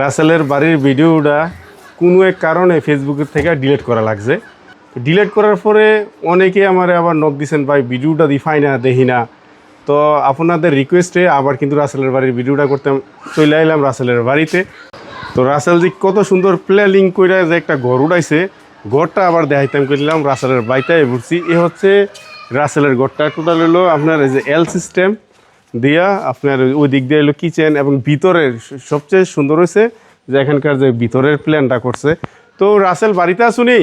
রাসেলের বাড়ির ভিডিওটা কোনো এক কারণে ফেসবুকের থেকে ডিলিট করা লাগছে। ডিলেট করার পরে অনেকে আমার আবার নক দিছেন, ভাই, ভিডিওটা দিফাই না দেখি না। তো আপনাদের রিকোয়েস্টে আবার কিন্তু রাসেলের বাড়ির ভিডিওটা করতে চলে আইলাম রাসেলের বাড়িতে। তো রাসেল জি কত সুন্দর প্লেলিং করে যে একটা ঘর উড়াইছে, ঘরটা আবার দেখাইতাম করলাম রাসেলের বাড়িটাই ঘুরছি। এ হচ্ছে রাসেলের ঘরটা। টোটাল হলো আপনার এই যে এল সিস্টেম দিয়া আপনার ওই দিক দিয়ে এলো কিচেন এবং ভিতরের সবচেয়ে সুন্দর হয়েছে যে এখানকার যে ভিতরের প্ল্যানটা করছে। তো রাসেল বাড়িতে আসুনি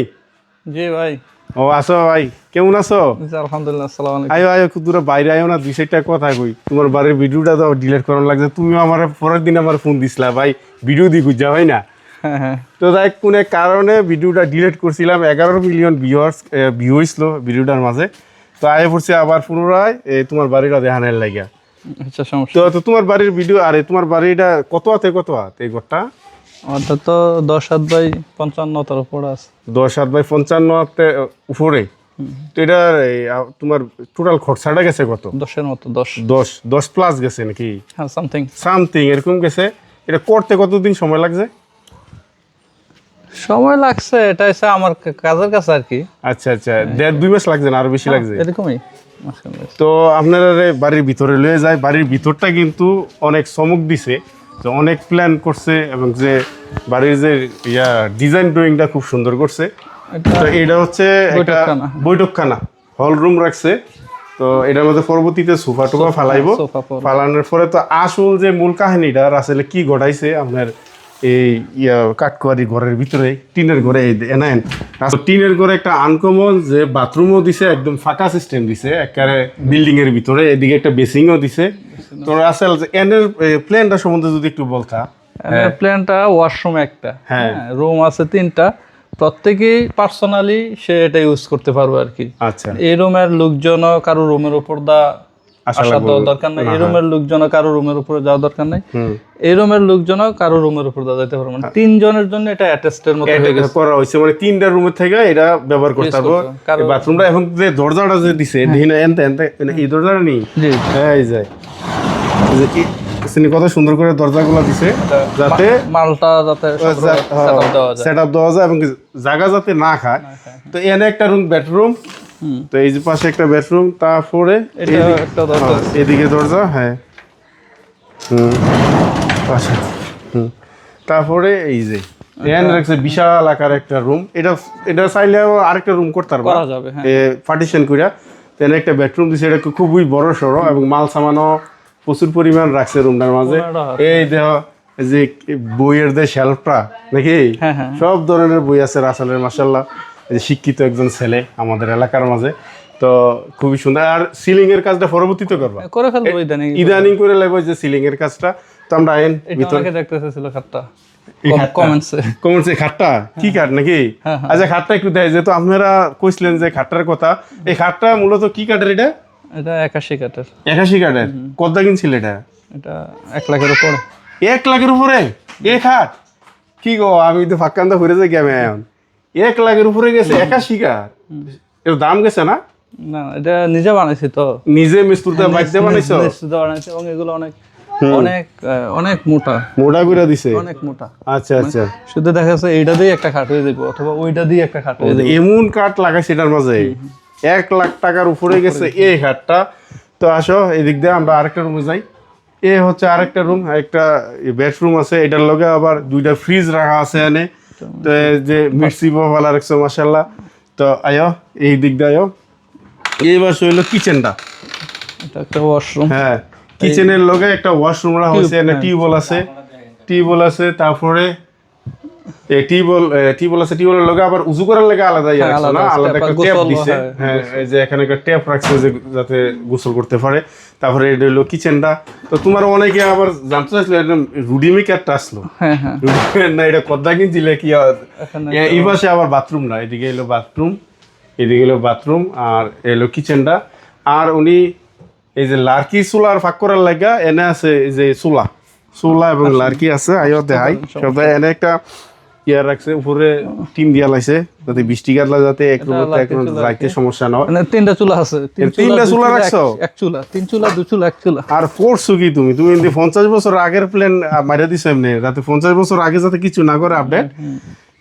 জি ভাই। ও আসো ভাই। কেমন আছো? আলহামদুলিল্লাহ আসসালামু আলাইকুম। আয়ো আয়ো দূরে বাইরে আয়ো না দুই চারটা কথা কই। তোমার বাড়ির ভিডিওটা তো ডিলিট করানো লাগছে। তুমিও আমার পরের দিন আমার ফোন দিছিলা ভাই। ভিডিও দি খুঁজা ভাই না? হ্যাঁ হ্যাঁ। তো তাই কোনো কারণে ভিডিওটা ডিলিট করছিলাম। এগারো মিলিয়ন ভিউয়ার্স ভিউ হয়েছিল ভিডিওটার মাঝে। তো আয় পড়ছে আবার পুনরায় তোমার বাড়িটা দেখানোর লাগিয়া। আচ্ছা সমস্যা তো তোমার বাড়ির ভিডিও আরে তোমার বাড়িটা কত হাতে কত হাত এই ঘরটা? আমাদের তো দশ হাত বাই পঞ্চান্ন তার উপর আছে। দশ হাত বাই পঞ্চান্ন হাতে উপরে? তো এটা তোমার টোটাল খরচাটা গেছে কত? দশের মতো দশ। দশ দশ প্লাস গেছে নাকি? হ্যাঁ সামথিং সামথিং এরকম গেছে। এটা করতে কতদিন সময় লাগছে? সময় লাগছে এটা এসে আমার কাজের কাছে আর কি। আচ্ছা আচ্ছা দেড় দুই মাস লাগছে না আরও বেশি লাগছে? এরকমই। তো আপনারা বাড়ির ভিতরে লয়ে যায় বাড়ির ভিতরটা কিন্তু অনেক চমক দিছে তো অনেক প্ল্যান করছে এবং যে বাড়ির যে ইয়া ডিজাইন ড্রয়িংটা খুব সুন্দর করছে। তো এটা হচ্ছে একটা বৈঠকখানা। বৈঠকখানা। হল রুম রাখছে। তো এটার মধ্যে পরবর্তীতে সোফা টোফা ফালাইব ফালানোর পরে তো আসল যে মূল কাহিনীটা আসলে কি ঘটাইছে আপনার এই ইয়া কাঠকুয়ারি ঘরের ভিতরে টিনের ঘরে এনায়েন। আসলে টিনের ঘরে একটা আনকমন যে বাথরুমও দিছে একদম ফাঁকা সিস্টেম দিছে একেবারে বিল্ডিং এর ভিতরে এদিকে একটা বেসিংও দিছে। তো আসল যে এনের প্ল্যানটা সম্বন্ধে যদি একটু বলতা। প্ল্যানটা ওয়াশরুম একটা। হ্যাঁ। রুম আছে তিনটা। প্রত্যেকেই পার্সোনালি সে এটা ইউজ করতে পারবে আর কি। আচ্ছা। এই রুমের লোকজন কারও রুমের উপর দা আসা। দরকার নাই। এই রুমের লোকজন কারও রুমের উপরে যাওয়ার দরকার নাই। এই রুমের লোকজন কারও রুমের উপর যেতে পারবে মানে তিনজনের জন্য এটা মতো হয়ে গেছে। করা হয়েছে। মানে তিনটা রুমের থেকে এটা ব্যবহার করতে পারব বাথরুমটা এবং যে দরজাটা যে দিছে দেখি না এনতে এনতে মানে এই দরজাটা নেই? হ্যাঁ এই যায় এই যে কি- তিনি কত সুন্দর করে দরজাগুলো দিছে যাতে মালটা যাতে সেট আপ দেওয়া যায়। এবং জায়গা যাতে না খায়। তো এনে একটা রুম বেডরুম। তো এই যে পাশে একটা বেডরুম তারপরে এদিকে- দরজা হ্যাঁ, এদিকে দরজা হ্যাঁ। হুম পাশে হুম। তারপরে এই যে এখানে রাখছে বিশাল আকার একটা রুম এটা এটা চাইলেও আরেকটা রুম করতে পারবা। করা যাবে হ্যাঁ। পার্টিশন কইরা। তেনে একটা বেডরুম দিছে এটা খুবই বড় সড়ো এবং মাল সামানও প্রচুর পরিমাণ রাখছে রুমটার মাঝে। এই দেহ এই যে বইয়ের যে শেলফটা নাকি? হ্যাঁ, হ্যাঁ। সব ধরনের বই আছে রাসালের মাসাল্লাহ শিক্ষিত একজন ছেলে আমাদের এলাকার মাঝে তো খুবই সুন্দর। আর সিলিং এর কাজটা পরবর্তীতে করবা? করে ফেলব ইদানিং। ইদানিং করে লাগবে যে সিলিং এর কাজটা। তো আমরা আইন এটা অনেকে খাটটা। এই কমেন্টসে খাটটা? কি খাট নাকি? হ্যাঁ, হ্যাঁ। আচ্ছা খাটটা একটু দেয় যেহেতু আপনারা কইছিলেন যে খাটটার কথা এই খাটটা মূলত কি কাঠের এটা? এটা একাশি কাঠের। একাশি কাঠের? কত কিনছিল এটা? এটা এক লাখের উপরে। এক লাখের উপরে? এ খাট? কি গো আমি তো ফাঁকান্দা ঘুরে যাই গেমে এখন। এক লাখের উপরে গেছে একাশি কাঠ এর দাম গেছে না? না এটা নিজে বানাইছি তো। নিজে মিস্ত্রিতে বাইতে বানাইছো নিজে বানাইছি? এবং এগুলো অনেক অনেক অনেক মোটা। মোটা করে দিছে? অনেক মোটা। আচ্ছা আচ্ছা। শুধু দেখা যাচ্ছে এইটা দিয়ে একটা খাট হয়ে যাবে অথবা ওইটা দিয়ে একটা খাট হয়ে যাবে। এমন কাঠ লাগাইছে এটার মাঝে। এক লাখ টাকার উপরে গেছে এই খাটটা। তো আসো এদিক দিয়ে আমরা আরেকটা রুমে যাই। এ হচ্ছে আরেকটা রুম একটা বেডরুম আছে এটার লগে আবার দুইটা ফ্রিজ রাখা আছে এনে। তো যে মিক্সি বাবা রাখছো মাসাল্লাহ তো আয়ো এই দিক দিয়ে আয়ো। এইবার হইল কিচেনটা। এটা একটা ওয়াশরুম হ্যাঁ কিচেনের লগে একটা ওয়াশরুম রাখা হয়েছে একটা টিউবওয়েল আছে। টিউবওয়েল আছে তারপরে টিউবওয়েল টিউবওয়েল আছে টিউবওয়েলের লগে আবার উজু করার লাগে আলাদা ইয়ে হ্যাঁ, না? আলাদা আলাদা একটা ট্যাপ দিছে। হ্যাঁ। এই যে এখানে একটা ট্যাপ রাখছে যে যাতে গোসল করতে পারে। তারপরে এটা হলো কিচেনটা তো তোমার অনেকে আবার জানতে চাইছিল একদম রুডিমেকারটা আসলো। হ্যাঁ হ্যাঁ। না এটা কদ্দা কিনছিলে কি আর- এখানে এ- এই পাশে আবার বাথরুম না এদিকে এলো বাথরুম এদিকে এলো বাথরুম আর এলো কিচেনটা আর উনি এই যে লার্কি চুলার ফাঁক করার লাগা এনে আছে এই যে চুলা। চুলা এবং লার্কি আছে আইও দেখাই। সবাই এনে একটা ইয়ার রাখছে উপরে টিন দিয়া লাইছে যাতে বৃষ্টি কাটলা যাতে এক রাখতে সমস্যা না হয় মানে তিনটা চুলা আছে। তিনটা চুলা রাখছো? এক চুলা তিন চুলা দু চুলা এক চুলা। আর পড়ছো কি তুমি? তুমি পঞ্চাশ বছর আগের প্ল্যান মারিয়া দিছো এমনি যাতে পঞ্চাশ বছর আগে যাতে কিছু না করে আপডেট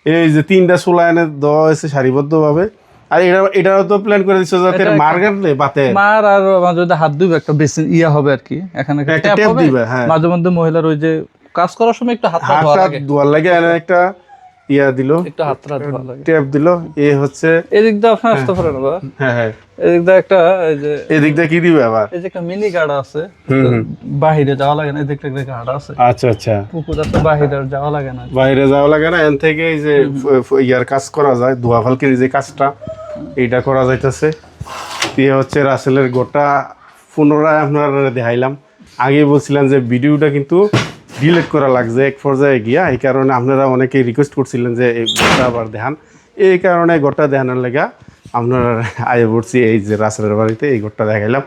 এই যে তিনটা চুলা এনে দেওয়া হয়েছে সারিবদ্ধ ভাবে আর এটা এটাও তো প্ল্যান করে দিছো যাতে মার কাটলে বাতে। মার আর মাঝে মধ্যে হাত ধুবে একটা বেশি ইয়া হবে আর কি। এখানে একটা ট্যাপ দিবে, হ্যাঁ। মাঝে মধ্যে মহিলার ওই যে কাজ করার সময় একটু হাত ধোয়া হাতটা লাগে। ধোয়ার লাগে একটা ইয়া দিল। একটু হাতটা ট্যাপ দিল। এ হচ্ছে এদিক দিয়ে আপনি আসতে পারেন বা হ্যাঁ হ্যাঁ। এদিক দিয়ে একটা এই যে এদিক দিয়ে কি দিবে আবার? এই যে একটা মিনি গাড়া আছে। বাহিরে যাওয়া লাগে না এদিক থেকে গাড়া আছে। আচ্ছা আচ্ছা। পুকুর আছে বাহিরে আর যাওয়া লাগে না। বাইরে যাওয়া লাগে না এন থেকে এই যে ইয়ার কাজ করা যায় ধোয়া ফালকির যে কাজটা এইটা করা যাইতেছে। দিয়ে হচ্ছে রাসেলের গোটা পুনরায় আপনারা দেখাইলাম। আগে বলছিলাম যে ভিডিওটা কিন্তু ডিলিট করা লাগছে, এক পর্যায়ে গিয়া, এই কারণে আপনারা অনেকে রিকোয়েস্ট করছিলেন যে এই গোটা আবার দেখান। এই কারণে গোটা দেখানোর লেগা আপনারা আয়ে পড়ছি এই যে রাসেলের বাড়িতে, এই গোটা দেখাইলাম।